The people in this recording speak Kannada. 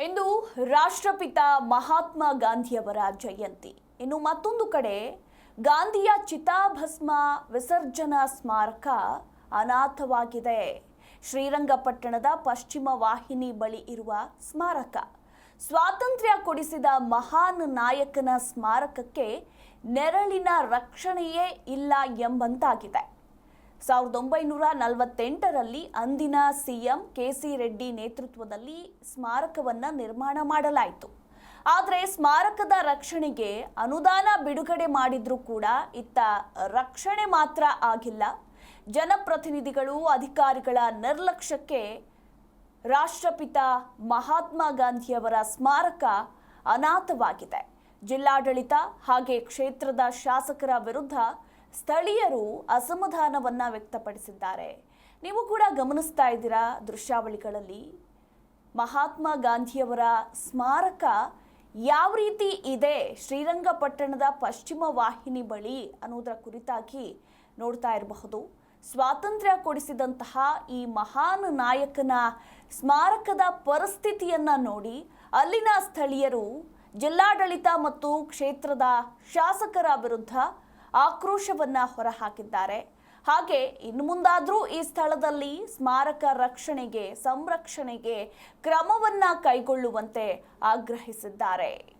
ಇಂದು ರಾಷ್ಟ್ರಪಿತ ಮಹಾತ್ಮ ಗಾಂಧಿಯವರ ಜಯಂತಿ. ಇನ್ನು ಮತ್ತೊಂದು ಕಡೆ, ಗಾಂಧಿಯ ಚಿತಾಭಸ್ಮ ವಿಸರ್ಜನಾ ಸ್ಮಾರಕ ಅನಾಥವಾಗಿದೆ. ಶ್ರೀರಂಗಪಟ್ಟಣದ ಪಶ್ಚಿಮ ವಾಹಿನಿ ಬಳಿ ಇರುವ ಸ್ಮಾರಕ. ಸ್ವಾತಂತ್ರ್ಯ ಕೊಡಿಸಿದ ಮಹಾನ್ ನಾಯಕನ ಸ್ಮಾರಕಕ್ಕೆ ನೆರಳಿನ ರಕ್ಷಣೆಯೇ ಇಲ್ಲ ಎಂಬಂತಾಗಿದೆ. ಸಾವಿರದ ಒಂಬೈನೂರ ನಲವತ್ತೆಂಟರಲ್ಲಿ ಅಂದಿನ ಸಿಎಂ ಕೆ ಸಿ ರೆಡ್ಡಿ ನೇತೃತ್ವದಲ್ಲಿ ಸ್ಮಾರಕವನ್ನ ನಿರ್ಮಾಣ ಮಾಡಲಾಯಿತು. ಆದರೆ ಸ್ಮಾರಕದ ರಕ್ಷಣೆಗೆ ಅನುದಾನ ಬಿಡುಗಡೆ ಮಾಡಿದ್ರೂ ಕೂಡ ಇತ್ತ ರಕ್ಷಣೆ ಮಾತ್ರ ಆಗಿಲ್ಲ. ಜನಪ್ರತಿನಿಧಿಗಳು, ಅಧಿಕಾರಿಗಳ ನಿರ್ಲಕ್ಷ್ಯಕ್ಕೆ ರಾಷ್ಟ್ರಪಿತ ಮಹಾತ್ಮ ಗಾಂಧಿಯವರ ಸ್ಮಾರಕ ಅನಾಥವಾಗಿದೆ. ಜಿಲ್ಲಾಡಳಿತ ಹಾಗೆ ಕ್ಷೇತ್ರದ ಶಾಸಕರ ವಿರುದ್ಧ ಸ್ಥಳೀಯರು ಅಸಮಾಧಾನವನ್ನು ವ್ಯಕ್ತಪಡಿಸಿದ್ದಾರೆ. ನೀವು ಕೂಡ ಗಮನಿಸ್ತಾ ಇದ್ದೀರಾ ದೃಶ್ಯಾವಳಿಗಳಲ್ಲಿ? ಮಹಾತ್ಮ ಗಾಂಧಿಯವರ ಸ್ಮಾರಕ ಯಾವ ರೀತಿ ಇದೆ? ಶ್ರೀರಂಗಪಟ್ಟಣದ ಪಶ್ಚಿಮ ವಾಹಿನಿ ಬಳಿ ಅನ್ನೋದರ ಕುರಿತಾಗಿ ನೋಡ್ತಾ ಇರಬಹುದು. ಸ್ವಾತಂತ್ರ್ಯ ಕೊಡಿಸಿದಂತಹ ಈ ಮಹಾನ್ ನಾಯಕನ ಸ್ಮಾರಕದ ಪರಿಸ್ಥಿತಿಯನ್ನು ನೋಡಿ ಅಲ್ಲಿನ ಸ್ಥಳೀಯರು, ಜಿಲ್ಲಾಡಳಿತ ಮತ್ತು ಕ್ಷೇತ್ರದ ಶಾಸಕರ ವಿರುದ್ಧ ಆಕ್ರೋಶವನ್ನ ಹೊರಹಾಕಿದ್ದಾರೆ. ಹಾಗೆ ಇನ್ನು ಮುಂದಾದರೂ ಈ ಸ್ಥಳದಲ್ಲಿ ಸ್ಮಾರಕ ರಕ್ಷಣೆಗೆ ಸಂರಕ್ಷಣೆಗೆ ಕ್ರಮವನ್ನ ಕೈಗೊಳ್ಳುವಂತೆ ಆಗ್ರಹಿಸಿದ್ದಾರೆ.